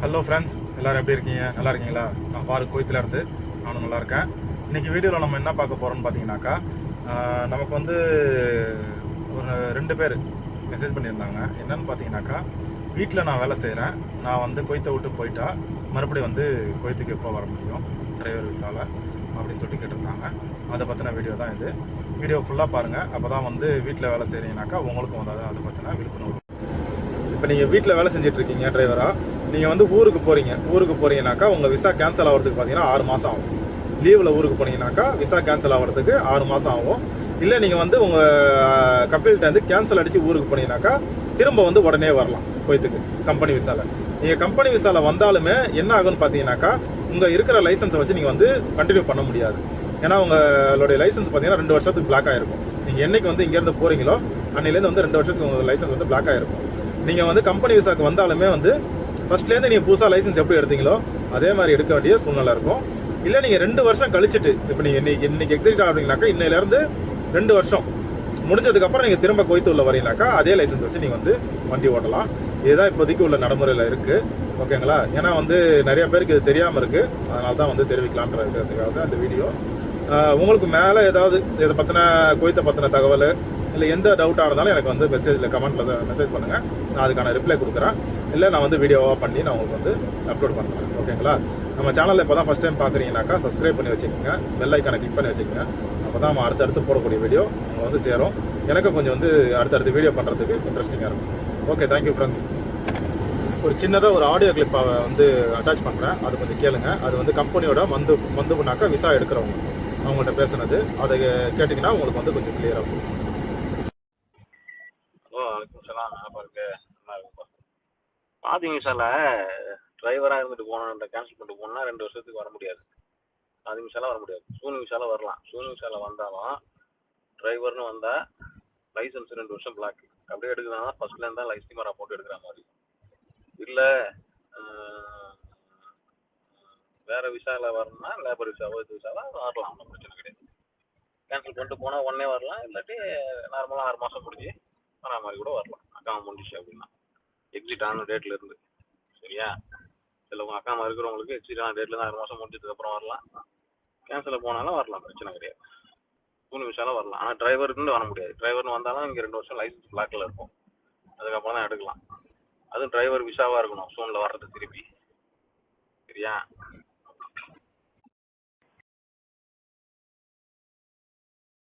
Hello friends எல்லோரும் எப்படி இருக்கீங்க? நல்லா இருக்கீங்களா? நான் ஃபாரூக் கோயத்தில் இருந்து. நானும் நல்லா இருக்கேன். இன்னைக்கு வீடியோவில் நம்ம என்ன பார்க்க போகிறோம்னு பார்த்தீங்கன்னாக்கா நமக்கு வந்து ஒரு ரெண்டு பேர் மெசேஜ் பண்ணியிருந்தாங்க. என்னன்னு பார்த்தீங்கன்னாக்கா வீட்டில் நான் வேலை செய்கிறேன் நான் வந்து கொய்த்தை விட்டு போயிட்டா மறுபடியும் வந்து கொய்த்துக்கு எப்போ வர முடியும்? டிரைவர் விசாவில் அப்படின்னு சொல்லிட்டு கேட்டிருந்தாங்க. அதை பற்றின வீடியோ தான் இது. வீடியோ ஃபுல்லாக பாருங்கள் அப்போ தான் வந்து வீட்டில் வேலை செய்கிறீங்கனாக்கா உங்களுக்கும் வந்து அதை பற்றின விழிப்புணர்வு. இப்போ நீங்கள் வீட்டில் வேலை செஞ்சிட்ருக்கீங்க டிரைவராக நீங்கள் வந்து ஊருக்கு போகிறீங்க ஊருக்கு போகிறீங்கனாக்கா உங்கள் விசா கேன்சல் ஆகிறதுக்கு பார்த்தீங்கன்னா ஆறு மாதம் ஆகும். லீவில் ஊருக்கு போனீங்கனாக்கா விசா கேன்சல் ஆகிறதுக்கு ஆறு மாதம் ஆகும். இல்லை நீங்கள் வந்து உங்கள் கம்பெனிட்ட வந்து கேன்சல் அடித்து ஊருக்கு போனீங்கனாக்கா திரும்ப வந்து உடனே வரலாம் கோயத்துக்கு கம்பெனி விசாவில் நீங்கள் கம்பெனி விசாவில் வந்தாலுமே என்ன ஆகும்னு பார்த்தீங்கன்னாக்கா உங்கள் இருக்கிற லைசன்ஸை வச்சு நீங்கள் வந்து கண்டினியூ பண்ண முடியாது. ஏன்னா உங்களுடைய லைசன்ஸ் பார்த்தீங்கன்னா ரெண்டு வருஷத்துக்கு பிளாக் ஆகிருக்கும் நீங்கள் என்னைக்கு வந்து இங்கேருந்து போகிறீங்களோ அன்னையிலேருந்து வந்து ரெண்டு வருஷத்துக்கு உங்கள் லைசன்ஸ் வந்து பிளாக் ஆகிருக்கும் நீங்கள் வந்து கம்பெனி விசாவுக்கு வந்தாலுமே வந்து ஃபர்ஸ்ட்லேருந்து நீங்கள் புதுசாக லைசன்ஸ் எப்படி எடுத்தீங்களோ அதே மாதிரி எடுக்க வேண்டிய சூழ்நிலை இருக்கும். இல்லை நீங்கள் ரெண்டு வருஷம் கழிச்சிட்டு இப்போ நீங்கள் இன்னைக்கு இன்னைக்கு எக்ஸிட் ஆகுறீங்கனாக்கா இன்னையிலேருந்து ரெண்டு வருஷம் முடிஞ்சதுக்கப்புறம் நீங்கள் திரும்ப கொய்த்து உள்ள வரீங்கனாக்கா அதே லைசன்ஸ் வச்சு நீங்கள் வந்து வண்டி ஓட்டலாம். இதுதான் இப்போதைக்கு உள்ள நடைமுறையில் இருக்குது ஓகேங்களா ஏன்னா வந்து நிறைய பேருக்கு இது தெரியாமல் இருக்குது அதனால தான் வந்து தெரிவிக்கலான்றதுக்காக தான் அந்த வீடியோ உங்களுக்கு மேலே ஏதாவது இதை பற்றின கொய்த்தை பற்றின தகவல் இல்லை எந்த டவுட்டாக இருந்தாலும் எனக்கு வந்து மெசேஜில் கமெண்ட்டில் மெசேஜ் பண்ணுங்கள் நான் அதுக்கான ரிப்ளை கொடுக்குறேன். இல்லை நான் வந்து வீடியோவாக பண்ணி நான் உங்களுக்கு வந்து அப்லோட் பண்ணுறேன் ஓகேங்களா நம்ம சேனலில் இப்போ தான் ஃபஸ்ட் டைம் பார்க்குறீங்கனாக்கா சப்ஸ்கிரைப் பண்ணி வச்சுக்கோங்க. பெல் ஐக்கானை கிளிக் பண்ணி வச்சுக்கோங்க. அப்போ தான் நம்ம அடுத்தடுத்து போடக்கூடிய வீடியோ உங்களை வந்து சேரும். எனக்கும் கொஞ்சம் வந்து அடுத்தடுத்து வீடியோ பண்ணுறதுக்கு இன்ட்ரெஸ்டிங்காக இருக்கும். ஓகே தேங்க்யூ ஃப்ரெண்ட்ஸ் ஒரு சின்னதாக ஒரு ஆடியோ கிளிப்பை வந்து அட்டாச் பண்ணுறேன் அது கொஞ்சம் கேளுங்க. அது வந்து கம்பெனியோட மந்து மந்துனாக்கா விசா எடுக்கிறவங்க. அவங்கள்ட்ட பேசுனது. அதை கேட்டிங்கன்னா உங்களுக்கு வந்து கொஞ்சம் கிளியராக இருக்கும் ஹலோ வணக்கம் சலாம் இருக்கு நல்லா இருக்குப்பா பார்த்தீங்க சார் டிரைவராக இருந்துட்டு போனோன்ற கேன்சல் பண்ணிட்டு போனால் ரெண்டு வருஷத்துக்கு வர முடியாது. பாதி விசால வர முடியாது. சூனி விசால வரலாம். சூனி விசால வந்தாலும் டிரைவர்னு வந்தால் லைசன்ஸ் ரெண்டு வருஷம் பிளாக் அப்படியே எடுக்கிறதா ஃபர்ஸ்ட்ல இருந்தால் லைஸ்டிமரா போட்டு எடுக்கிற மாதிரி. இல்லை வேற விசால வரணும்னா லேபர் விசாவோ இது விசாவோ வரலாம். ஒன்றும் பிரச்சனை கிடையாது. கேன்சல் பண்ணிட்டு போனால் உடனே வரலாம். இல்லாட்டி நார்மலாக ஆறு மாதம் முடிஞ்சு வரா மாதிரி கூட வரலாம். அக்கா முடிஞ்சிச்சு அப்படின்னா. எக்ஸிட் ஆன டேட்ல இருந்து. சரியா? சிலவங்க அக்காம இருக்கிறவங்களுக்கு எக்ஸிட் ஆன டேட்ல இருந்து ஆறு மாசம் முடிஞ்சதுக்கு அப்புறம் வரலாம். கேன்சல் போனாலும் வரலாம் பிரச்சனை கிடையாது. மூணு நிமிஷம் வரலாம். ஆனால் டிரைவர்னு வர முடியாது. டிரைவர்னு வந்தாலும் இங்கே ரெண்டு வருஷம் லைசன்ஸ் பிளாக்ல இருக்கும். அதுக்கப்புறம் தான் எடுக்கலாம். அதுவும் டிரைவர் விசாவா இருக்கணும் சோனில் வர்றது திருப்பி. சரியா?